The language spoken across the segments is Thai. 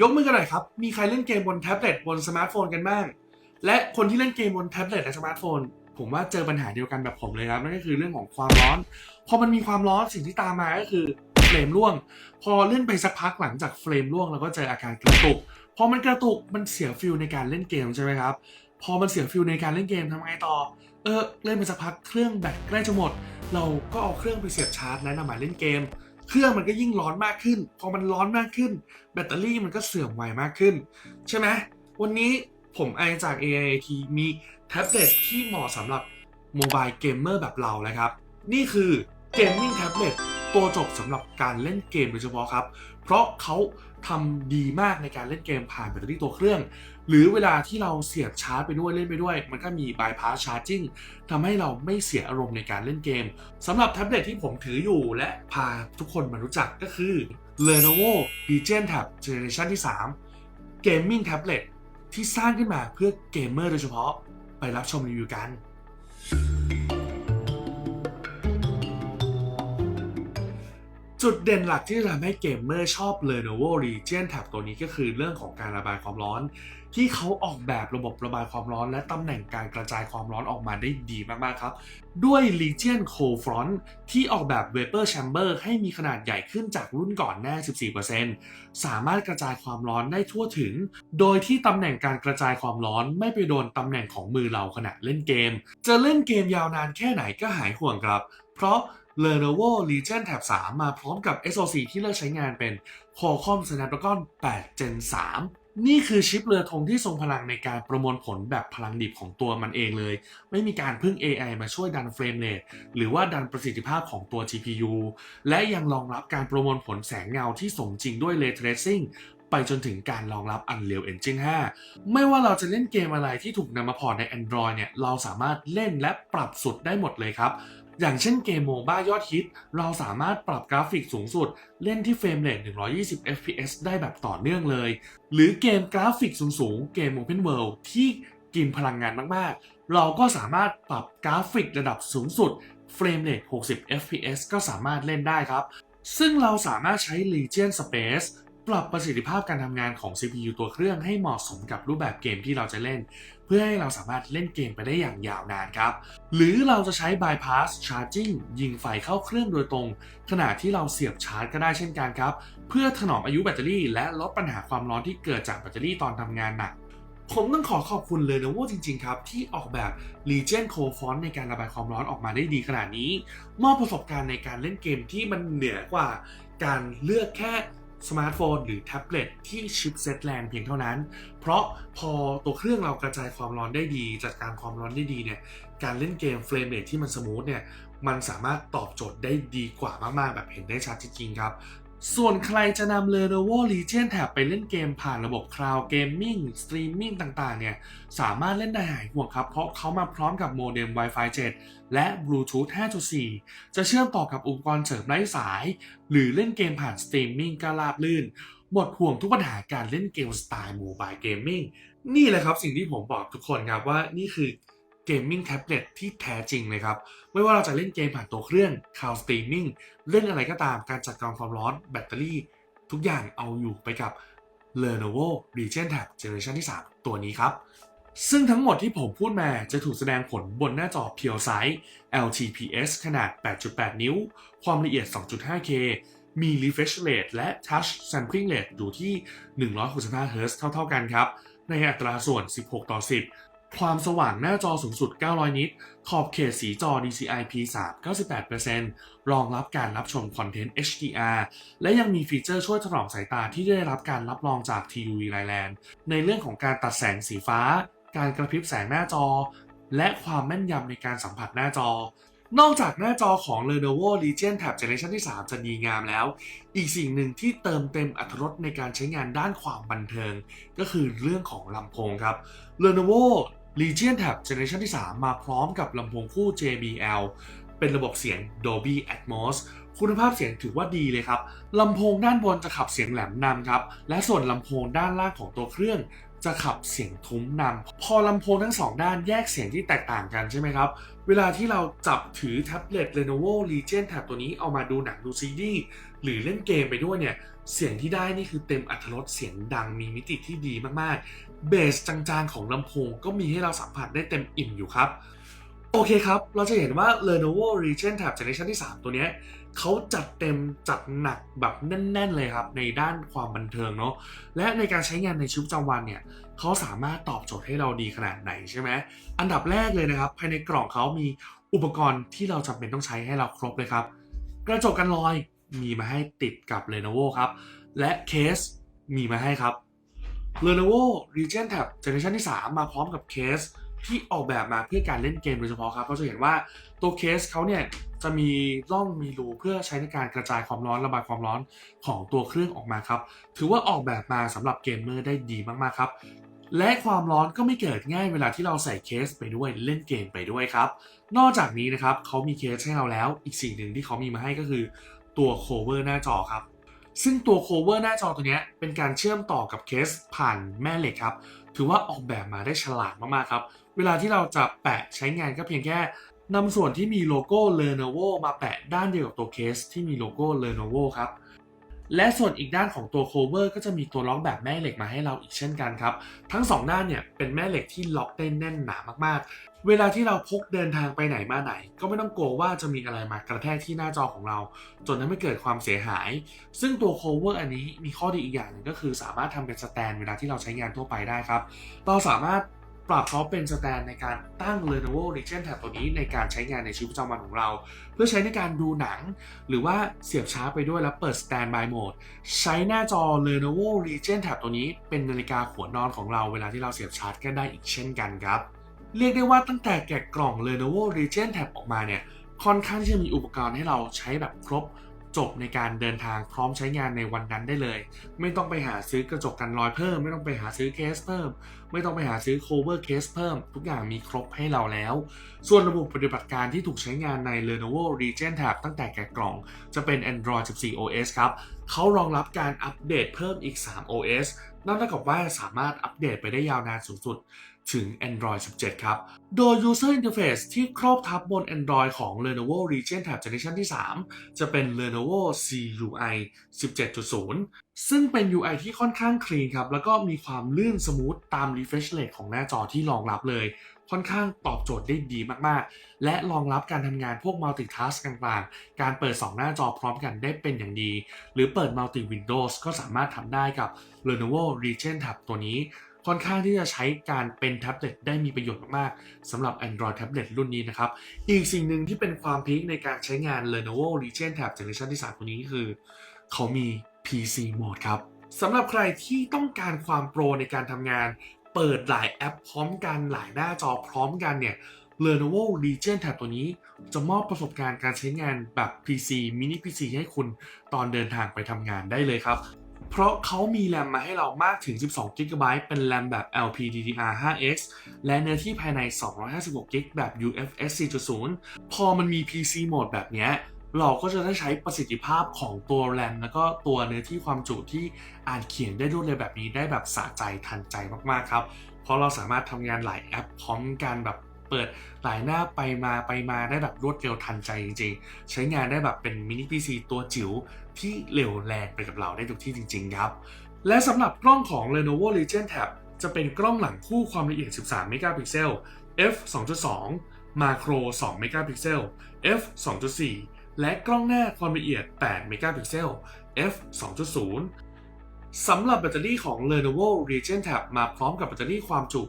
ยกมือกันหน่อยครับ มีใครเล่นเกมบนแท็บเล็ตบนสมาร์ทโฟนกันบ้าง และคนที่เล่นเกมบนแท็บเล็ตและสมาร์ทโฟน ผมว่าเจอปัญหาเดียวกันแบบผมเลยครับ นั่นก็คือเรื่องของความร้อน พอมันมีความร้อนสิ่งที่ตามมาก็คือเฟรมร่วง พอเล่นไปสักพักหลังจากเฟรมร่วงเราก็เจออาการกระตุก พอมันกระตุกมันเสียฟิลในการเล่นเกมใช่ไหมครับ พอมันเสียฟิลในการเล่นเกมทำไงต่อ เออเล่นไปสักพักเครื่องแบตใกล้จะหมด เราก็เอาเครื่องไปเสียบชาร์จและนำมาเล่นเกม เครื่องมันก็ยิ่งร้อนมากขึ้น พอมันร้อนมากขึ้น แบตเตอรี่มันก็เสื่อมไวมากขึ้น ใช่ไหมวันนี้ผมไอจาก AIT มีแท็บเล็ตที่เหมาะสำหรับโมบายเกมเมอร์แบบเราเลยครับ นี่คือเกมมิ่งแท็บเล็ตตัวจบสำหรับการเล่นเกมโดยเฉพาะครับ เพราะเขาทำดีมากในการเล่นเกมผ่านแบตเตอรี่ตัวเครื่อง หรือเวลาที่เราเสียบชาร์จไปด้วยเล่นไปด้วย มันก็มี bypass charging ทำให้เราไม่เสียอารมณ์ในการเล่นเกมสำหรับแท็บเล็ตที่ผมถืออยู่และพาทุกคนมารู้จักก็คือ Lenovo Legion Tab Generation ที่ 3 Gaming Tablet ที่สร้างขึ้นมาเพื่อเกมเมอร์โดยเฉพาะไปรับชมรีวิวกัน จุดเด่นหลักที่ทำให้เกมเมอร์ชอบ Lenovo Legion Tab ตัวนี้ก็คือเรื่องของการระบายความร้อน ที่เขาออกแบบระบบระบายความร้อน และตำแหน่งการกระจายความร้อนออกมาได้ดีมาก ๆ ครับ ด้วย Legion Cold Front ที่ออกแบบ Vapor Chamber ให้มีขนาดใหญ่ขึ้นจากรุ่นก่อนแน่14%สามารถกระจายความร้อนได้ทั่วถึง โดยที่ตำแหน่งการกระจายความร้อนไม่ไปโดนตำแหน่งของมือเราขณะเล่นเกม จะเล่นเกมยาวนานแค่ไหนก็หายห่วงครับ เพราะ Lenovo Legion Tab 3 มาพร้อมกับ SoC ที่เลือกใช้งานเป็น Qualcomm Snapdragon 8 Gen 3 นี่คือชิปเรือธงที่ทรงพลังในการประมวลผลแบบพลังดิบของตัวมันเองเลย ไม่มีการพึ่ง AI มาช่วยดันเฟรมเรทหรือว่าดันประสิทธิภาพของตัว GPU และยังรองรับการประมวลผลแสงเงาที่สมจริงด้วย Ray Tracing ไปจนถึงการรองรับ Unreal Engine 5 ไม่ว่าเราจะเล่นเกมอะไรที่ถูกนำมาพอร์ตใน Android เนี่ย เราสามารถเล่นและปรับสุดได้หมดเลยครับ อย่างเช่นเกมโมบ้ายอดฮิต เราสามารถปรับกราฟิกสูงสุด เล่นที่เฟรมเรท120 fps ได้แบบต่อเนื่องเลย หรือเกมกราฟิกสูงๆ เกม Open World ที่กินพลังงานมากๆ เราก็สามารถปรับกราฟิกระดับสูงสุดเฟรมเรท60 fps ก็สามารถเล่นได้ครับ ซึ่งเราสามารถใช้ Legion Space ปรับประสิทธิภาพการทำงานของ CPU ตัวเครื่องให้เหมาะสมกับรูปแบบเกมที่เราจะเล่น เพื่อให้เราสามารถเล่นเกมไปได้อย่างยาวนานครับ หรือเราจะใช้ bypass charging ยิงไฟเข้าเครื่องโดยตรง ขณะที่เราเสียบชาร์จก็ได้เช่นกันครับ เพื่อถนอมอายุแบตเตอรี่ และลดปัญหาความร้อนที่เกิดจากแบตเตอรี่ตอนทำงานหนักผมต้องขอขอบคุณเลยนะว่าจริง ๆ ครับ ที่ออกแบบ Legion c o Font ในการระบายความร้อนออกมาได้ดีขนาดนี้ มอบประสบการณ์ในการเล่นเกมที่มันเหนือกว่า การเลือกแค่ สมาร์ทโฟนหรือแท็บเล็ตที่ชิปเซตแรงเพียงเท่านั้น เพราะพอตัวเครื่องเรากระจายความร้อนได้ดี จัดการความร้อนได้ดีเนี่ยการเล่นเกมเฟรมเรทที่มันสมูทเนี่ยมันสามารถตอบโจทย์ได้ดีกว่ามากๆ แบบเห็นได้ชัดจริงๆครับ ส่วนใครจะนำ Lenovo Legion Tab ไปเล่นเกมผ่านระบบ Cloud Gaming Streaming ต่างๆ เนี่ย สามารถเล่นได้หายห่วงครับ เพราะเขามาพร้อมกับโมเด็ม Wi-Fi 7 และ Bluetooth 5.4 จะเชื่อมต่อกับอุปกรณ์เสริมไร้สาย หรือเล่นเกมผ่านสตรีมมิ่งก็ราบลื่น หมดห่วงทุกปัญหาการเล่นเกมสไตล์โมบายเกมมิ่งนี่แหละครับสิ่งที่ผมบอกทุกคนครับว่านี่คือ เกมมิ่งแท็บเล็ตที่แท้จริงเลยครับ ไม่ว่าเราจะเล่นเกมผ่านตัวเครื่อง Cloud Streaming เล่นอะไรก็ตามการจัดการความร้อนแบตเตอรี่ ทุกอย่างเอาอยู่ไปกับ Lenovo Legion Tab Generation ที่ 3 ตัวนี้ครับ ซึ่งทั้งหมดที่ผมพูดมาจะถูกแสดงผลบนหน้าจอ Pure Sight LTPS ขนาด 8.8 นิ้ว ความละเอียด 2.5K มี refresh rate และ touch sampling rate อยู่ที่ 165 Hz เท่า ๆ กันครับ ในอัตราส่วน 16 ต่อ 10 ความสว่างหน้าจอสูงสุด 900 นิต ขอบเขตสีจอ DCI P3 98%รองรับการรับชมคอนเทนต์ HDR และยังมีฟีเจอร์ช่วยถนอมสายตาที่ได้รับการรับรองจาก TUV Thailand ในเรื่องของการตัดแสงสีฟ้า การกระพริบแสงหน้าจอ และความแม่นยำในการสัมผัสหน้าจอนอกจากหน้าจอของ Lenovo Legion Tab Generation ที่ 3 จะดีงามแล้ว อีกสิ่งหนึ่งที่เติมเต็มอรรถรสในการใช้งานด้านความบันเทิง ก็คือเรื่องของลำโพงครับ Lenovo Legion Tab Generation ที่ 3 มาพร้อมกับลำโพงคู่ JBL เป็นระบบเสียง Dolby Atmos คุณภาพเสียงถือว่าดีเลยครับลำโพงด้านบนจะขับเสียงแหลมนำครับ และส่วนลำโพงด้านล่างของตัวเครื่อง จะขับเสียงทุ้มนำพอลำโพงทั้งสองด้านแยกเสียงที่แตกต่างกันใช่ไหมครับ เวลาที่เราจับถือแท็บเล็ต Lenovo Legion Tab ตัวนี้เอามาดูหนังดูซีรีส์หรือเล่นเกมไปด้วยเนี่ยเสียงที่ได้นี่คือเต็มอัตรสเสียงดังมีมิติที่ดีมาก เบสจางๆของลำโพงก็มีให้เราสัมผัสได้เต็มอิ่มอยู่ครับ โอเคครับ เราจะเห็นว่า Lenovo Legion Tab Generation ที่ 3 ตัวนี้เขาจัดเต็มจัดหนักแบบแน่น ๆ เลยครับ ในด้านความบันเทิงเนาะและในการใช้งานในชีวิตประจำวันเนี่ยเขาสามารถตอบโจทย์ให้เราดีขนาดไหนใช่ไหมอันดับแรกเลยนะครับ ภายในกล่องเขามีอุปกรณ์ที่เราจำเป็นต้องใช้ให้เราครบเลยครับ กระจกกันรอยมีมาให้ติดกับ Lenovo ครับและเคสมีมาให้ครับ Lenovo Legion Tab Generation ที่ 3 มาพร้อมกับเคสที่ออกแบบมาเพื่อการเล่นเกมโดยเฉพาะครับ เราจะเห็นว่าตัวเคสเขาเนี่ยจะมีร่องมีรูเพื่อใช้ในการกระจายความร้อนระบายความร้อนของตัวเครื่องออกมาครับ ถือว่าออกแบบมาสำหรับเกมเมอร์ได้ดีมากๆครับ และความร้อนก็ไม่เกิดง่ายเวลาที่เราใส่เคสไปด้วยเล่นเกมไปด้วยครับ นอกจากนี้นะครับเขามีเคสให้เราแล้วอีกสิ่งหนึ่งที่เขามีมาให้ก็คือตัวโคเวอร์หน้าจอครับ ซึ่งตัวโคเวอร์หน้าจอตัวนี้เป็นการเชื่อมต่อกับเคสผ่านแม่เหล็กครับ ถือว่าออกแบบมาได้ฉลาดมากๆครับ เวลาที่เราจะแปะใช้งานก็เพียงแค่นำส่วนที่มีโลโก้ Lenovo มาแปะด้านเดียวกับตัวเคสที่มีโลโก้ Lenovo ครับ และส่วนอีกด้านของตัวโคเวอร์ก็จะมีตัวล็อกแบบแม่เหล็กมาให้เราอีกเช่นกันครับ ทั้ง 2 ด้านเนี่ยเป็นแม่เหล็กที่ล็อกได้แน่นหนามากๆ เวลาที่เราพกเดินทางไปไหนมาไหน ก็ไม่ต้องกลัวว่าจะมีอะไรมากระแทกที่หน้าจอของเรา จนทำให้เกิดความเสียหาย ซึ่งตัวโคเวอร์อันนี้มีข้อดีอีกอย่างหนึ่งก็คือสามารถทำเป็นสแตนเวลาที่เราใช้งานทั่วไปได้ครับ เราสามารถ ปรับเขาเป็นสแตนในการตั้ง Lenovo Legion Tab ตัวนี้ในการใช้งานในชีวิตประจำวันของเรา เพื่อใช้ในการดูหนัง หรือว่าเสียบชาร์จไปด้วยแล้วเปิด Standby Mode ใช้หน้าจอ Lenovo Legion Tab ตัวนี้เป็นนาฬิกาหัวนอนของเราเวลาที่เราเสียบชาร์จก็ได้อีกเช่นกันครับ เรียกได้ว่าตั้งแต่แกะกล่อง Lenovo Legion Tab ออกมาเนี่ยค่อนข้างที่จะมีอุปกรณ์ให้เราใช้แบบครบ จบในการเดินทางพร้อมใช้งานในวันนั้นได้เลย ไม่ต้องไปหาซื้อกระจกกันรอยเพิ่ม ไม่ต้องไปหาซื้อเคสเพิ่ม ไม่ต้องไปหาซื้อ cover case เพิ่ม ทุกอย่างมีครบให้เราแล้ว ส่วนระบบปฏิบัติการที่ถูกใช้งานใน Lenovo Legion Tab ตั้งแต่แกะกล่อง จะเป็น Android 14 OS ครับเขารองรับการอัปเดตเพิ่มอีก 3 OS นั่นเท่ากับว่าสามารถอัปเดตไปได้ยาวนานสูงสุด ถึง Android 17 ครับ โดย User Interface ที่ครอบทับบน Android ของ Lenovo Legion Tab Generation ที่ 3 จะเป็น Lenovo CUI 17.0 ซึ่งเป็น UI ที่ค่อนข้างคลีนครับ แล้วก็มีความลื่นสมูทตาม refresh rate ของหน้าจอที่รองรับเลย ค่อนข้างตอบโจทย์ได้ดีมากๆ และรองรับการทำงานพวก multitask ต่างๆ การเปิด 2 หน้าจอพร้อมกันได้เป็นอย่างดี หรือเปิด multi Windows ก็สามารถทำได้กับ Lenovo Legion Tab ตัวนี้ ค่อนข้างที่จะใช้การเป็นแท็บเล็ตได้มีประโยชน์มากๆสำหรับ Android Tablet รุ่นนี้นะครับ อีกสิ่งหนึ่งที่เป็นความพีคในการใช้งาน Lenovo Legion Tab Generation ที่ 3 ตัวนี้คือ เขามี PC Mode ครับสำหรับใครที่ต้องการความโปรในการทำงาน เปิดหลายแอปพร้อมกันหลายหน้าจอพร้อมกันเนี่ย Lenovo Legion Tab ตัวนี้ จะมอบประสบการณ์การใช้งานแบบ PC Mini PC ให้คุณตอนเดินทางไปทำงานได้เลยครับ เพราะเขามีแรมมาให้เรามากถึง 12 g b เป็นแรมแบบ LPDDR5X และเนื้อที่ภายใน 256 g b แบบ UFS 4.0 พอมันมี PC Mode แบบนี้เราก็จะได้ใช้ประสิทธิภาพของตัวแรมแล้วก็ตัวเนื้อที่ความจุที่อ่านเขียนได้รวดเร็วแบบนี้ได้แบบสะใจทันใจมากๆครับ เพราะเราสามารถทำงานหลายแอปพร้อมกันแบบเปิดหลายหน้าไปมาไปมาได้แบบรวดเร็วทันใจจริงๆ ใช้งานได้แบบเป็นมินิ PC ตัวจิ๋ว ที่เร็วแรงไปกับเราได้ทุกที่จริง ๆ ครับ และสำหรับกล้องของ Lenovo Legion Tab จะเป็นกล้องหลังคู่ความละเอียด 13 เมกะพิกเซล f 2.2 มาโคร 2 เมกะพิกเซล f 2.4 และกล้องหน้าความละเอียด 8 เมกะพิกเซล f 2.0สำหรับแบตเตอรี่ของ Lenovo Legion Tab มาพร้อมกับแบตเตอรี่ความจุ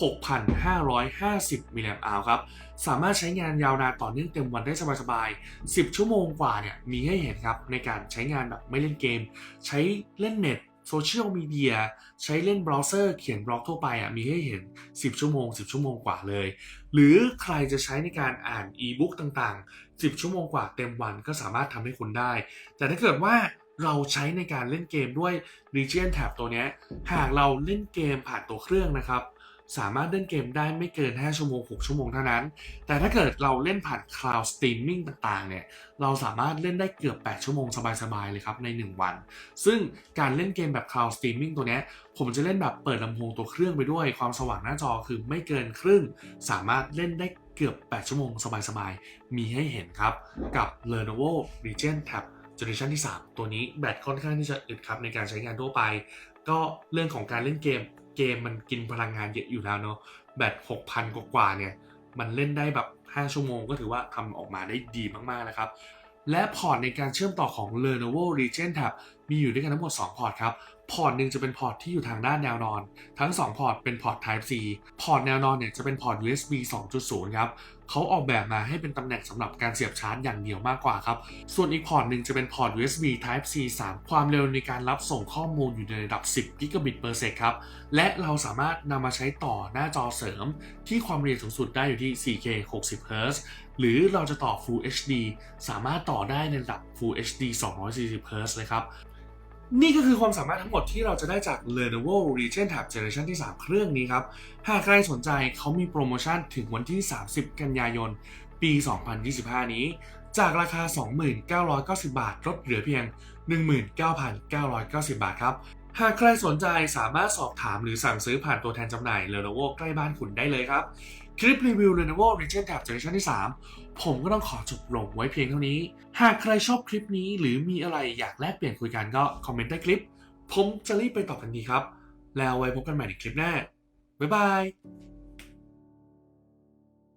6,550มิลลิแอมป์อาวครับ สามารถใช้งานยาวนานต่อเนื่องเต็มวันได้สบายๆ 10 ชั่วโมงกว่าเนี่ยมีให้เห็นครับ ในการใช้งานแบบไม่เล่นเกม ใช้เล่นเน็ตโซเชียลมีเดียใช้เล่นเบราว์เซอร์เขียนบล็อกทั่วไปอะมีให้เห็น 10 ชั่วโมง 10 ชั่วโมงกว่าเลย หรือใครจะใช้ในการอ่านอีบุ๊กต่างๆ 10 ชั่วโมงกว่าเต็มวันก็สามารถทำให้คุณได้ แต่ถ้าเกิดว่าเราใช้ในการเล่นเกมด้วย Region Tab ตัวเนี้ยหากเราเล่นเกมผ่านตัวเครื่องนะครับ สามารถเล่นเกมได้ไม่เกิน 5 ชั่วโมง 6 ชั่วโมงเท่านั้น แต่ถ้าเกิดเราเล่นผ่าน Cloud Streaming ต่างๆ เนี่ย เราสามารถเล่นได้เกือบ 8 ชั่วโมงสบายๆ เลยครับใน 1 วัน ซึ่งการเล่นเกมแบบ Cloud Streaming ตัวนี้ ผมจะเล่นแบบเปิดลำโพงตัวเครื่องไปด้วย ความสว่างหน้าจอคือไม่เกินครึ่ง สามารถเล่นได้เกือบ 8 ชั่วโมงสบายๆ มีให้เห็นครับ กับ Lenovo Legion Tab Generation ที่ 3 ตัวนี้แบตค่อนข้างที่จะอึดครับในการใช้งานทั่วไป ก็เรื่องของการเล่นเกม เกมมันกินพลังงานเยอะอยู่แล้วเนาะแบต6,000กว่าเนี่ย มันเล่นได้แบบ 5 ชั่วโมงก็ถือว่าทำออกมาได้ดีมากๆนะครับ และพอร์ตในการเชื่อมต่อของ Lenovo Legion Tab มีอยู่ด้วยกันทั้งหมด 2 พอร์ตครับ พอร์ตหนึ่งจะเป็นพอร์ตที่อยู่ทางด้านแนวนอน ทั้ง 2 พอร์ตเป็นพอร์ต Type C พอร์ตแนวนอนเนี่ยจะเป็นพอร์ต USB 2.0 ครับเขาออกแบบมาให้เป็นตำแหน่งสำหรับการเสียบชาร์จอย่างเดียวมากกว่าครับ ส่วนอีกพอร์ตหนึ่งจะเป็นพอร์ต USB Type C 3 ความเร็วในการรับส่งข้อมูลอยู่ในระดับ 10 Gigabit per sec ครับ และเราสามารถนำมาใช้ต่อหน้าจอเสริม ที่ความเร็วสูงสุดได้อยู่ที่ 4K 60 Hz หรือเราจะต่อ Full HD สามารถต่อได้ในระดับ Full HD 240 Hz เลยครับ นี่ก็คือความสามารถทั้งหมดที่เราจะได้จาก Lenovo Legion Tab Generation ที่ 3 เครื่องนี้ครับ หากใครสนใจเขามีโปรโมชั่นถึงวันที่ 30 กันยายน ปี 2025 นี้ จากราคา 2990 บาท ลดเหลือเพียง 19,990 บาทครับ หากใครสนใจสามารถสอบถามหรือสั่งซื้อผ่านตัวแทนจำหน่าย Lenovo ใกล้บ้านคุณได้เลยครับ คลิปรีวิว Lenovo Region Tab Generation ที่ 3 ผมก็ต้องขอจบลงไว้เพียงเท่านี้ หากใครชอบคลิปนี้หรือมีอะไรอยากแลกเปลี่ยนคุยกันก็คอมเมนต์ใต้คลิป ผมจะรีบไปตอบทันทีครับ แล้วไว้พบกันใหม่ในคลิปหน้า บ๊ายบาย